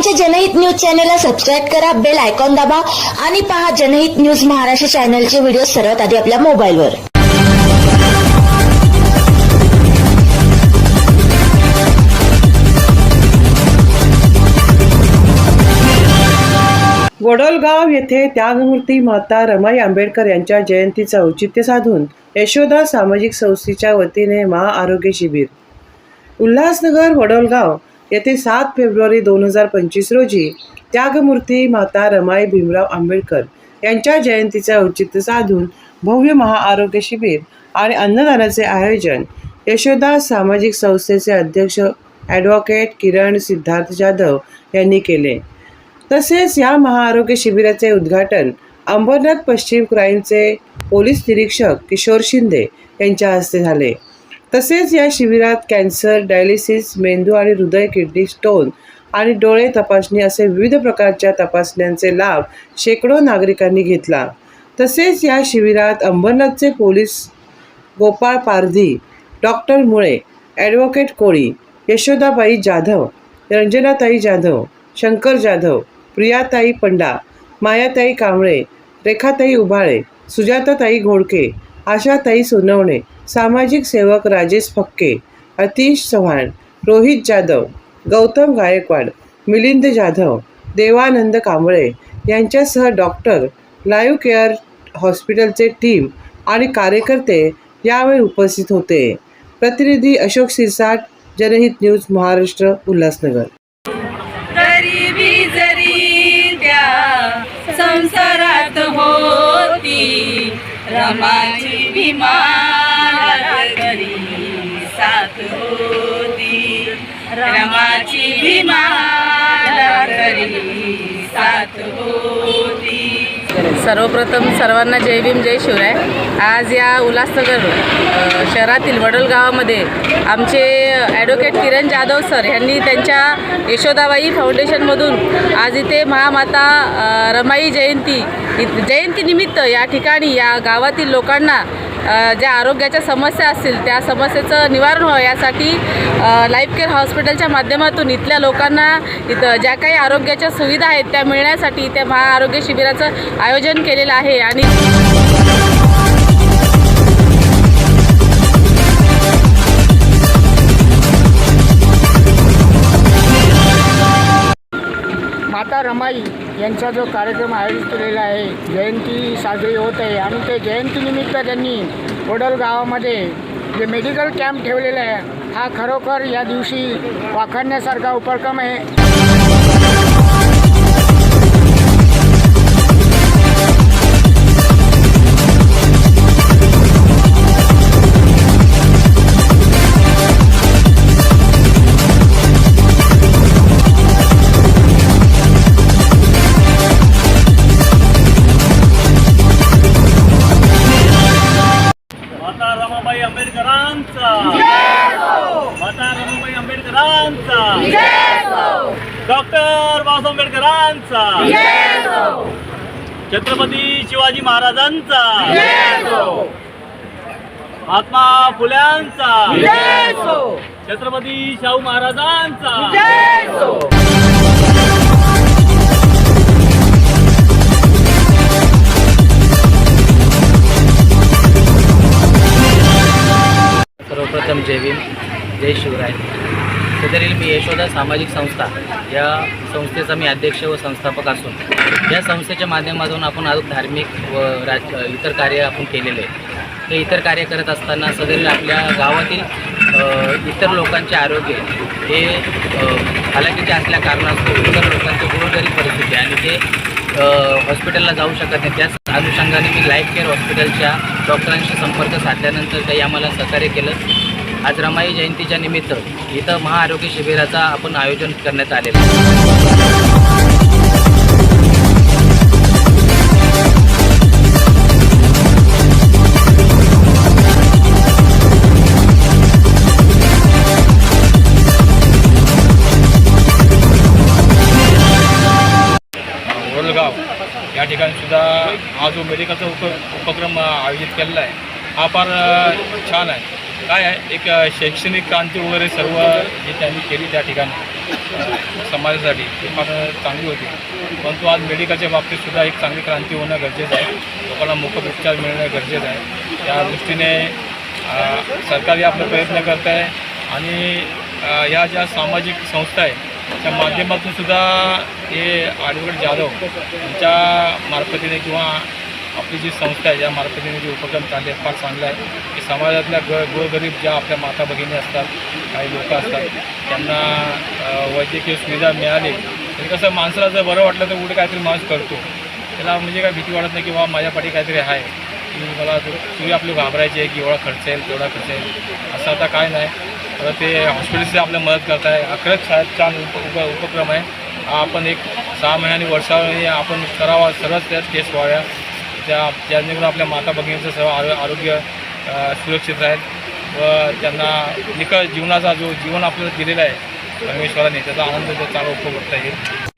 आमच्या जनहित न्यूज चॅनलला सबस्क्राईब करा बेल आयकॉन दाबा आणि पहा जनहित न्यूज महाराष्ट्र चॅनलचे व्हिडिओ सर्वात आधी आपल्या मोबाईलवर. वडोलगाव येथे त्यागमूर्ती माता रमाई आंबेडकर यांच्या जयंतीचं औचित्य साधून यशोदा सामाजिक संस्थेच्या वतीने महाआरोग्य शिबिर. उल्हासनगर वडोलगाव येथे सात फेब्रुवारी दोन हजार पंचवीस रोजी त्यागमूर्ती माता रमाई भीमराव आंबेडकर यांच्या जयंतीचे औचित्य साधून भव्य महाआरोग्य शिबिर आणि अन्नदानाचे आयोजन यशोदा सामाजिक संस्थेचे अध्यक्ष ॲडव्होकेट किरण सिद्धार्थ जाधव यांनी केले. तसेच या महाआरोग्य शिबिराचे उद्घाटन अंबरनाथ पश्चिम क्राईमचे पोलीस निरीक्षक किशोर शिंदे यांच्या हस्ते झाले. तसेच या शिबिरात कॅन्सर डायलिसिस मेंदू आणि हृदय किडनी स्टोन आणि डोळे तपासणी असे विविध प्रकारच्या तपासण्यांचे लाभ शेकडो नागरिकांनी घेतला. तसेच या शिबिरात अंबरनाथचे police Gopal Pardhi doctor Mule advocate Koli Yashodabai Jadhav Ranjanatai Jadhav Shankar Jadhav Priyatai Panda Mayatai Kamble Rekhatai Ubhale Sujatatai Ghodke Ashatai Sonawane सामाजिक सेवक राजेश फक्के अतिश चव्हाण रोहित जाधव गौतम गायकवाड मिलिंद जाधव देवानंद कांबळे यांच्यासह डॉक्टर लाईव्ह केअर हॉस्पिटलचे टीम आणि कार्यकर्ते यावेळी उपस्थित होते. प्रतिनिधी अशोक सिरसाट जनहित न्यूज महाराष्ट्र उल्हासनगर. संसारात होती होती रमाची भीमा सात होती. सर्वप्रथम सर्वांना जय भीम जय शिवराय. आज या उल्हासनगर शहरातील वडलगावामध्ये आमचे ॲडव्होकेट किरण जाधव सर यांनी त्यांच्या यशोदाबाई फाउंडेशनमधून आज इथे महामाता रमाई जयंती इ- जयंतीनिमित्त या ठिकाणी या गावातील लोकांना ज्या आरोग्याच्या समस्या असतील त्या समस्येचं निवारण व्हावं. यासाठी लाईफ केअर हॉस्पिटलच्या माध्यमातून इथल्या लोकांना इथं ज्या काही आरोग्याच्या सुविधा आहेत त्या मिळण्यासाठी त्या महाआरोग्य शिबिराचं आयोजन केलेलं आहे आणि माता रमाई यांचा जो कार्यक्रम आयोजित केलेला आहे जयंती साजरी होत आहे आणि ते जयंतीनिमित्त त्यांनी वडोल गावामध्ये जे मेडिकल कॅम्प ठेवलेला आहे हा खरोखर या दिवशी वाखाणण्यासारखा उपक्रम आहे. डॉक्टर बाबासाहेब आंबेडकरांचा. छत्रपती शिवाजी महाराजांचा. महात्मा फुल्यांचा. छत्रपती शाहू महाराजांचा. सर्वप्रथम जय भीम जय शिवराय. सदरील मी यशोदा सामाजिक संस्था या संस्थेचा मी अध्यक्ष व संस्थापक असून या संस्थेच्या माध्यमातून आपण आज धार्मिक व राज इतर कार्य आपण केलेले आहे हे इतर कार्य करत असताना सदरील आपल्या गावातील इतर लोकांचे आरोग्य हे हालाकीचे असल्या कारणास्तव इतर लोकांची गुरुगरीब परिस्थिती आणि ते हॉस्पिटलला जाऊ शकत नाही. त्याच अनुषंगाने मी लाईफ केअर हॉस्पिटलच्या डॉक्टरांशी संपर्क साधल्यानंतर काही आम्हाला सहकार्य केलं. आज रमाई जयंतीच्या निमित्त इथं महाआरोग्य शिबिराचा आपण आयोजन करण्यात आलेलं आहे. या ठिकाणी सुद्धा हा जो मेडिकलचा उप उपक्रम आयोजित केलेला आहे हा फार छान आहे. काय आहे? एक शैक्षणिक क्रांती वगैरे सर्व जे त्यांनी केली त्या ठिकाणी. समाजासाठी. ती माझं चांगली होती. परंतु आज मेडिकलच्या बाबतीतसुद्धा एक चांगली क्रांती होणं गरजेचं आहे. लोकांना मोफत उपचार मिळणं गरजेचं आहे. त्या दृष्टीने सरकारही सरकार आपले प्रयत्न करत आहे. आणि या ज्या सामाजिक संस्था आहे त्या माध्यमातूनसुद्धा हे ॲडव्होकेट जाधव यांच्या मार्फतीने किंवा आपली जी संस्था आहे या मार्फतीने जे उपक्रम चालले आहेत फार चांगलं आहे की समाजातल्या ग गोरगरीब ज्या आपल्या माता भगिनी असतात काही लोक असतात त्यांना वैद्यकीय सुविधा मिळाली तरी कसं माणसाला जर बरं वाटलं तर कुठे काहीतरी माणूस करतो. त्याला म्हणजे काय भीती वाटत नाही की बाबा माझ्यापाठी काहीतरी आहे. की मला तुम्ही आपली घाबरायची आहे की एवढा खर्च येईल तेवढा खर्च येईल. असं आता काय नाही. तर ते हॉस्पिटल्सची आपल्या मदत करत आहे अकरच छान छान उप उप उपक्रम आहे. आपण एक सहा महिन्यांनी वर्षाने आपण करावा सर्वच त्यात केस व्हाव्या. त्या जेणेकरून आपल्या माता भगिनीचं सर्व आरो आरोग्य सुरक्षित राहील व त्यांना निकळ जीवनाचा जो जीवन आपल्याला दिलेला आहे परमेश्वराने त्याचा आनंद चांगला उपभोगता येईल.